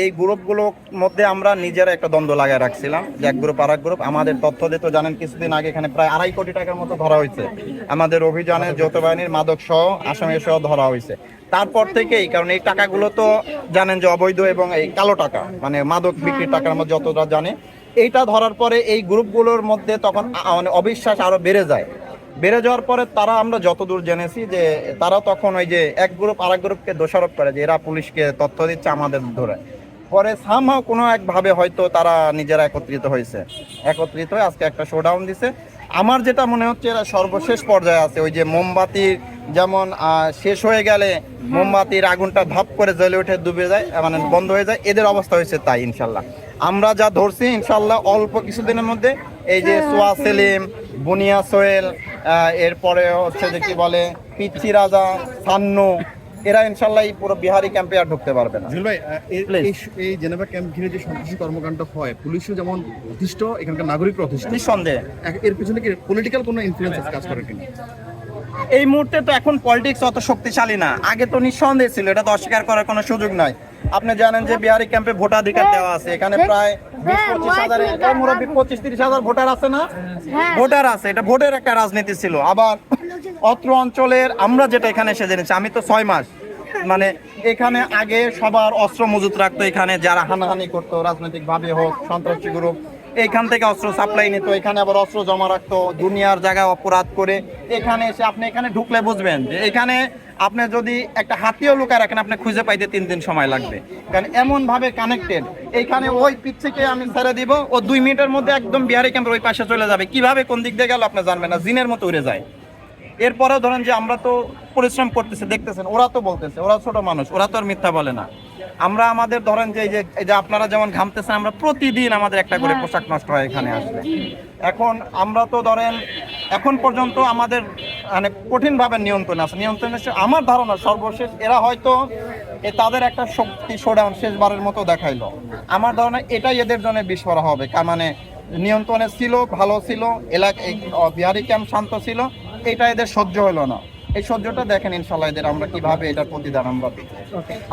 এই গ্রুপগুলোর মধ্যে আমরা নিজেরা একটা দ্বন্দ্ব লাগায় রাখছিলাম যে এক গ্রুপ আর এক গ্রুপ। আমাদের তথ্য দিয়ে তো জানেন, কিছুদিন আগে এখানে প্রায় আড়াই কোটি টাকার মতো ধরা হয়েছে। আমাদের অভিযানে যৌথ বাহিনীর মাদক সহ, আসামি সহ ধরা হয়েছে। তারপর থেকেই, কারণ এই টাকাগুলো তো জানেন যে অবৈধ এবং এই কালো টাকা মানে মাদক বিক্রির টাকার মধ্যে যতটা জানে, এইটা ধরার পরে এই গ্রুপগুলোর মধ্যে তখন মানে অবিশ্বাস আরও বেড়ে যায়। বেড়ে যাওয়ার পরে তারা আমরা যতদূর জেনেছি যে তারা তখন ওই যে এক গ্রুপ আরেক গ্রুপকে দোষারোপ করে যে এরা পুলিশকে তথ্য দিচ্ছে আমাদের ধরে। পরে সামহাও কোনো একভাবে হয়তো তারা নিজেরা একত্রিত হয়েছে। একত্রিত হয়ে আজকে একটা শোডাউন দিছে। আমার যেটা মনে হচ্ছে এরা সর্বশেষ পর্যায়ে আছে। ওই যে মোমবাতির যেমন শেষ হয়ে গেলে মোমবাতির আগুনটা ধাপ করে জ্বলে উঠে ডুবে যায় মানে বন্ধ হয়ে যায়। এদের অবস্থা হয়েছে তাই ইনশাল্লাহ। আমরা যা ধরছি ইনশাল্লাহ অল্প কিছুদিনের মধ্যে এই যে সোয়া সেলিম বুনিয়া আহ, এরপরে হচ্ছে যে কি বলে পিচ্চি রাজা সান্নু এরা ইনশাল্লাহ এই পুরো বিহারি ক্যাম্পে আর ঢুকতে পারবে না। জুল ভাই. এই এই জেনেভা ক্যাম্প ঘিরে যে সন্ত্রাসী কর্মকাণ্ড হয় পুলিশও যেমন অধিষ্ঠ এখানকার নাগরিক অতিষ্ঠ নিঃসন্দেহে। এর পিছনে কি পলিটিক্যাল কোনো ইনফ্লুয়েন্স কাজ করে কিনা? এই মুহূর্তে তো এখন পলিটিক্স অত শক্তিশালী না। আগে তো নিঃসন্দেহ ছিল এটা তো অস্বীকার করার কোনো সুযোগ নাই। আপনি জানেন যে বিহারি ক্যাম্পে ভোটাধিকার দেওয়া আছে। এখানে প্রায় বিশ পঁচিশ হাজার মুরব্বী পঁচিশ তিরিশ হাজার ভোটার আছে না? ভোটার আছে এটা ভোটের একটা রাজনীতি ছিল। আবার অত্র অঞ্চলের আমরা যেটা এখানে এসে জেনেছি আমি তো ছয় মাস মানে এখানে আগে সবার অস্ত্র মজুত রাখতো এখানে যারা হানাহানি করতো রাজনৈতিক ভাবে হোক সন্ত্রাসী গ্রুপ এইখান থেকে অস্ত্র সাপ্লাই নিত, এখানে আবার অস্ত্র জমা রাখতো, দুনিয়ার জায়গায় অপরাধ করে। এখানে এসে আপনি এখানে ঢুকলে বুঝবেন যে এখানে আপনি যদি একটা হাতিও লুকায় রাখেন, আপনি খুঁজে পাইতে তিন দিন সময় লাগবে। কারণ এমন ভাবে কানেক্টেড এইখানে ওই পিচ থেকে আমি ছেড়ে দিব, ও দুই মিনিটের মধ্যে একদম বিহারি ক্যাম্পের ওই পাশে চলে যাবে। কীভাবে কোন দিক দিয়ে গেল আপনি জানবেন না, জিনের মতো উড়ে যায়। এরপরেও ধরেন যে আমরা তো পরিশ্রম করতেছে, দেখতেছেন, ওরা তো বলতেছে, ওরা ছোট মানুষ, ওরা তো আর মিথ্যা বলে না। আমরা আমাদের ধরেন যে এই যে আপনারা যেমন ঘামতেছেন আমরা প্রতিদিন আমাদের একটা করে পোশাক নষ্ট হয় এখানে আসলে। এখন আমরা তো ধরেন এখন পর্যন্ত আমাদের মানে কঠিনভাবে নিয়ন্ত্রণ আছে। নিয়ন্ত্রণ আমার ধারণা সর্বশেষ এরা হয়তো এ তাদের একটা শক্তি শোডাউন শেষবারের মতো দেখাইলো। আমার ধারণা এটাই এদের জন্য বিস্ফোরা হবে। কা- মানে নিয়ন্ত্রণে ছিল ভালো ছিল এলাকা বিহারি ক্যাম্প শান্ত ছিল এটা এদের সহ্য হলো না। এই সহ্যটা দেখেন ইনশাল্লাহ এদের আমরা কীভাবে এটার প্রতিদান আমরা দিই।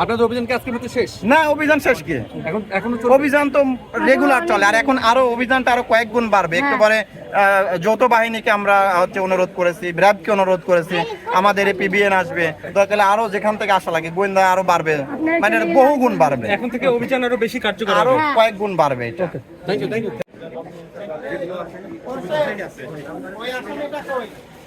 আপনাদের অভিযান কি আজকের মতো শেষ? না অভিযান শেষ কি? এখন এখনও অভিযান তো রেগুলার চলে। আর এখন আরও অভিযানটা আরও কয়েক গুণ বাড়বে। একটু পরে আহ, যৌথ বাহিনীকে আমরা হচ্ছে অনুরোধ করেছি র্যাবকে অনুরোধ করেছি। আমাদের এপিবিএন আসবে। দরকার আরও যেখান থেকে আসা লাগে গোয়েন্দা আরও বাড়বে। মানে বহু গুণ বাড়বে। এখন থেকে অভিযান আরও বেশি কার্যকর আরও কয়েক গুণ বাড়বে এটা। Thank you thank you